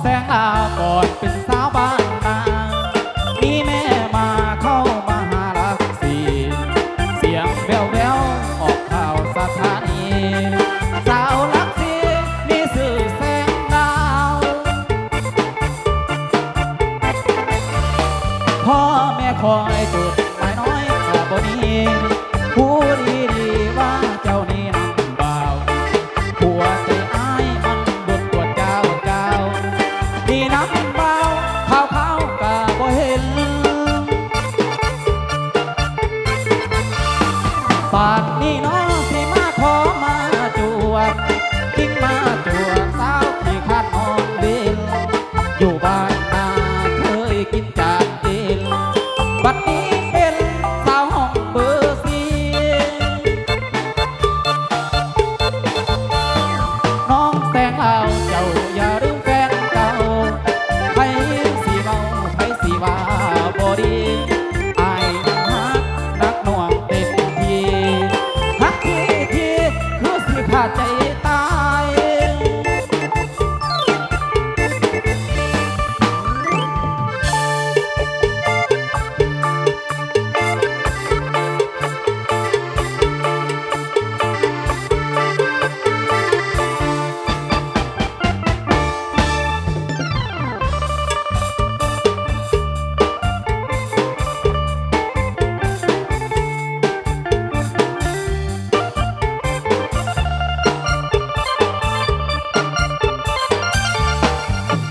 แสงดาวก่อนเป็นสาวบ้านนามีแม่มาเข้ามาหารักสีเสียงแววแววออกข่าวสถานีสาวรักสีมีสื่อแสงดาวพ่อแม่คอยจุดหมายน้อยกับบนี้ผู้ดีดีานนี้น้องสิมาขอมาจวบจิ้งมาจวบสาวที่คาดมองบินอยู่บ้านนาเคยกิน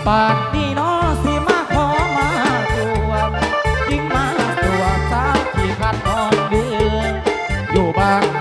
ป่านนี้น้อสิมาขอมาจวบยิ่งมาจวบสาวขี้ขัดนอนเดือนอยู่บ้าน